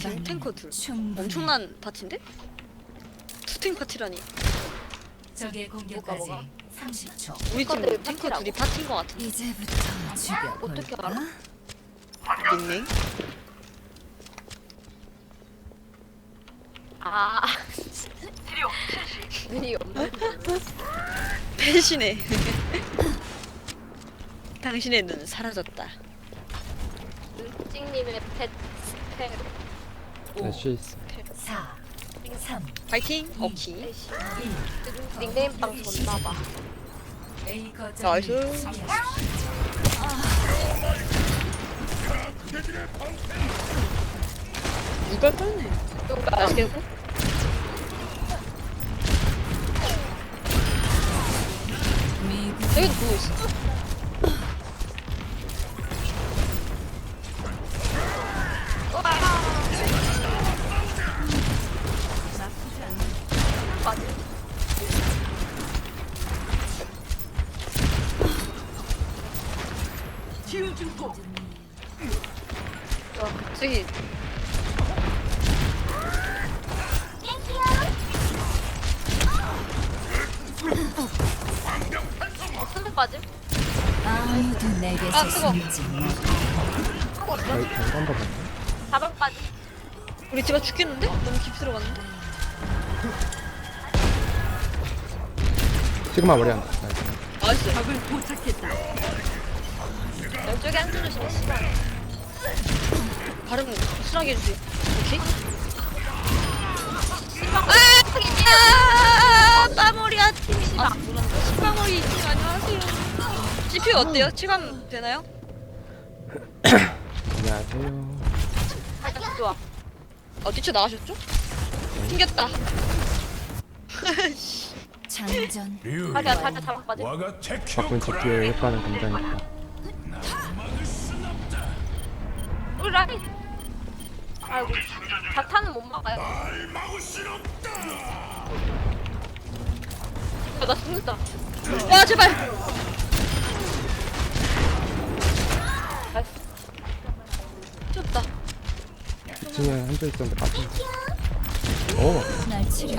팀 탱커 둘 충분히 엄청난 파티인데? 투탱 파티라니 적의 공격까지 뭐가? 30초. 우리 팀 탱커들 탱커 파티라고. 둘이 파티인 것 같은데 이제부터 죽여볼까? 어떻게 알아? 닉네임? 아. 눈이 없네. 배신해 당신의 눈 사라졌다 눈찍님의 펫 스페로. 애쉬 있어 4, 3, 파이팅 1. 닉네임 빵 줬나봐. 나이스. 누가 뺐네 맛있게 미국 여기 누구 있어? 와 갑자기? 아무도 아, 내게서 뜨거. 숨지 못. 여기 경관 봐봐 다방 빠짐? 우리 집가 죽겠는데? 너무 깊이 들어갔는데? 시그마 머리 한다 나이스 나이스 왼쪽에 한줄 주시면 시간. 발음 확실하게 해주세요 오케이? 아! 빠머리야 팀 아, 빠머리 팀 안녕하세요 CPU 어때요? 체감 되나요? 안녕하세요 살짝 좋아. 어 뛰쳐 나가셨죠? 튕겼다 장전. 자기야, 자기야, 다방 빠짐? 바꾼 GPU에 효과는 굉장히 있다 라인. 아이고. 자탄은 못 막아요. 야, 나 죽는다. 와 제발 나이스. 튀었다 2층에 한조 있었는데 빠진 오.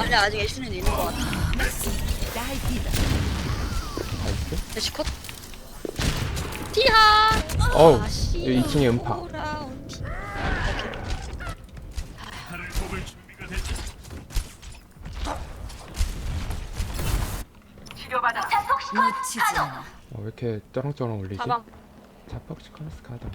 아니 아직 애쉬는 있는 것 같아 나이스 애쉬 컷 티하 어우 아씨 여기 2층에 음파 돌아온 티 놓치지 않아. 어, 왜 이렇게 쩌렁쩌렁 울리지? 다방. 자뻑치 커너스 가다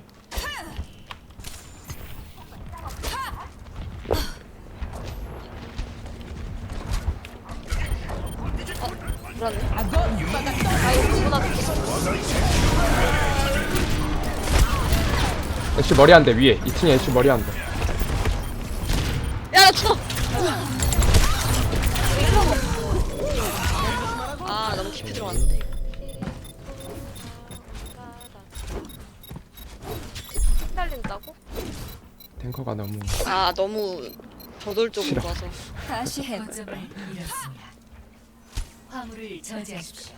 아이고, 보다 애쉬 머리 한대 위에 2층에 애쉬 머리 한대 헷갈린다고? 탱커가 너무 아 너무 저돌적으로 싫어. 가서 다시 해볼. 거점을 잃었습니다. 화물을 저지하십시오.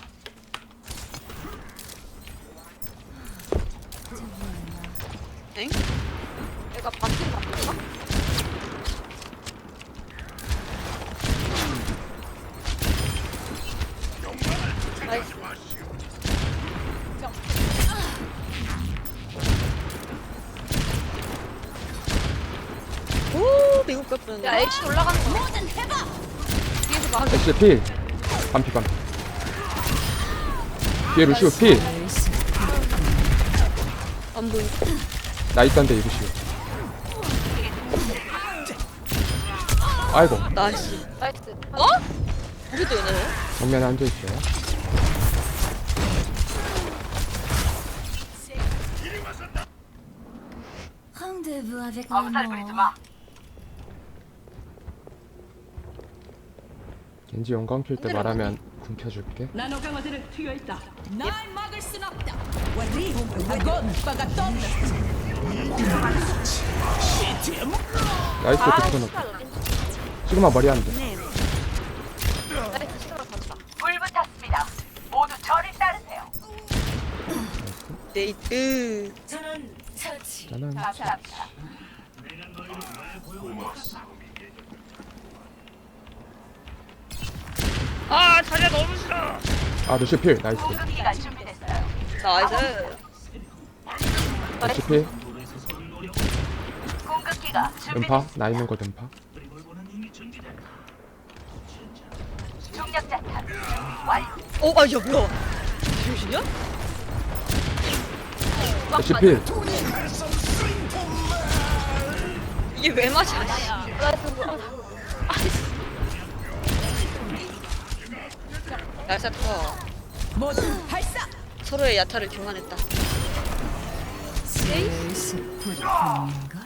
엥? 얘가 바뀐 바뀐가? 나이스. 같은 야, H 올라가는 거. 뭐든 해봐. 위에서 막 애쉬 필 반피 반피 뒤에 루시오 필. 안 보이 나 있던데 이 루시오 아이고 나이스 나이스. 어? 우리도 연애해? 정면에 한조 있어요 Rendez-vous avec l'amour. 겐지 영광 필 때 말하면 굶켜줄게 나노 강화제는 튀어 있다. 날 막을 순 없다. 나이스 아, 그 붙여놓고 시간 어딨냐? 시그마 머리 한대 나이스, 시간 간다. 네이트 전원 처치. 나는 자, 아 자리야 너무 싫어. 아 루시 필 나이스 나이스. 루시 필 음파 나 있는 곳 음파 어, 아, 야, 뭐야? 정신이야? 루시 필 이게 왜 맞아? 날사 커. 서로의 야타를 교환했다. 불이 붙는걸?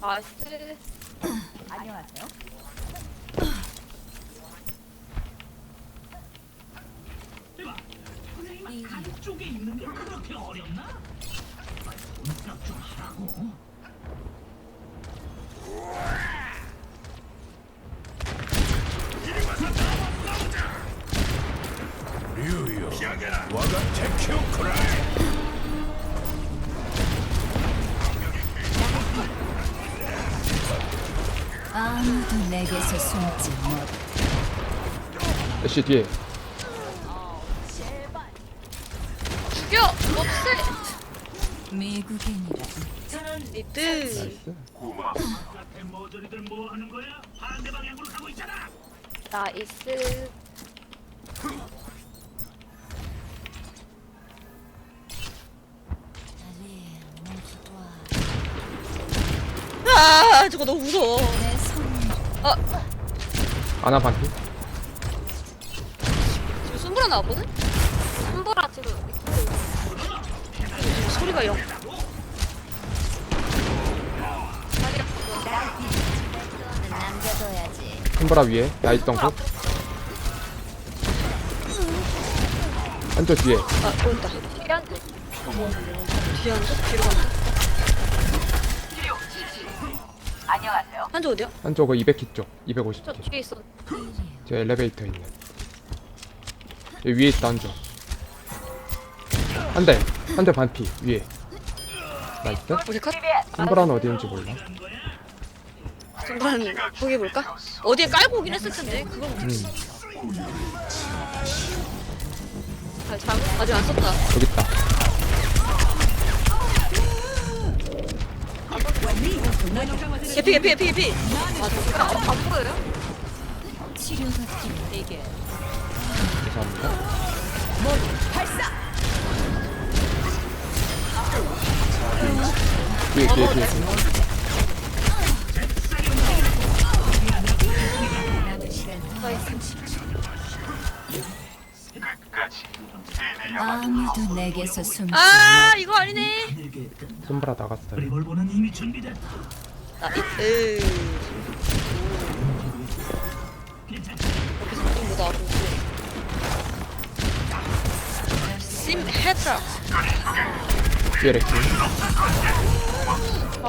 나이스. 아무도 내게서 숨지 못. 애쉬 뒤에 죽여! 없애! 미국인이라 니트. 나이스 나이스. 아, 저거 너무 무서워. 내 손. 아나 반피 지금 손보라 나왔거든? 손보라 지금 지금 소리가 영. 남겨둬야지. 손보라 위에 나 있던 곳 한쪽 뒤에 아, 보였다. 뒤에 한쪽? 뒤로 간다. 한쪽 어디야? 한쪽은 200키 쪽 250키 저 뒤에 있어. 저 엘리베이터 있는 여기 위에 있다 한쪽 한 대 한 대 반피 위에 나이스 오케이, 컷. 손보라는 어디 있는지 몰라 손보라는 포기해볼까? 어디에 깔고 오긴 했을 텐데. 그건 못했어. 음 잘, 잘, 아직 안 썼다. 여기 있다 개피, 개피, 개피, 개피. 아, 저거 안 보여요? 죄송합니다 뒤에 뒤에 뒤에 아무도 내게서 숨지 아, 이거 아니네. 손보라 나갔어요 나, 으. 여기서 좀 보다 보고. 심 헤드라. 뒤에 렉스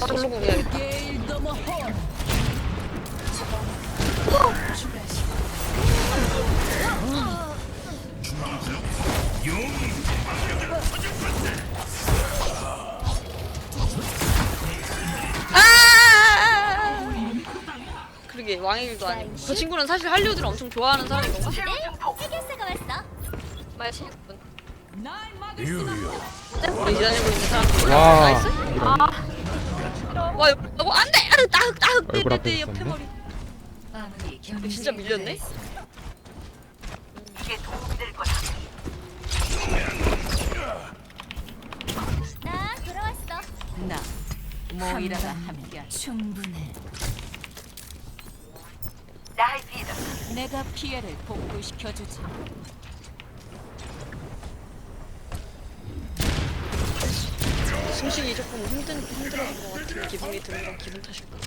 솔로 공해야겠다. 왕의 일도 아니고 저 친구는 사실 할리우드를 엄청 좋아하는 사람인 건가? 해결사가 왔어. 말 실분. 우리 기다리고 있는 사람 와 나이스? 이런 와 여보 안돼 나흑 나흑 얼굴 앞에 내내 옆에 있었네. 머리 아무리 진짜 밀렸네? 나 돌아왔어. 나 모이라가 함께 충분해. 내가 피해를 복구시켜 주지. 숨쉬기 조금 힘든 힘들어진 것 같은 기분이 드는 건 기분 탓일까?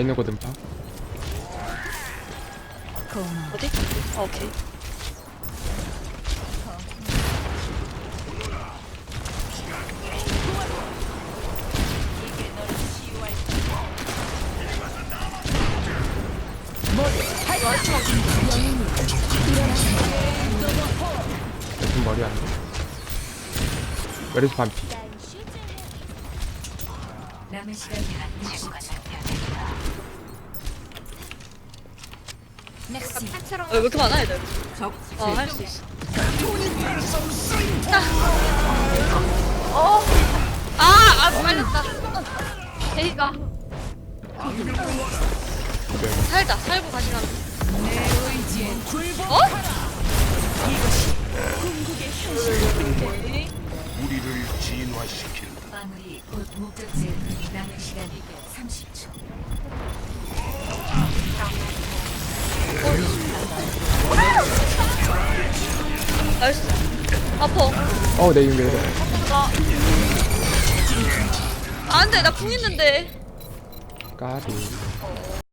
있는 곳 음파 고마워. 어디? 아 오케이 무슨 머리 안 돼? 메르시 반피 남은 시간이 한 60초. 넥시 팬츠랑 어, 왜 이렇게 많아 애들? 적 어, 할 수 있어. 어 아, 아, 빨렸다. 제이가 네. 살다, 살고 다시 가면. 내 의지에 어? 우리를 진화시킬 마무리 곧 목적지 남은 시간이 30초. 나이스. 아파. 어내 이거 내 아, 안 돼. 나 궁 있는데. 까비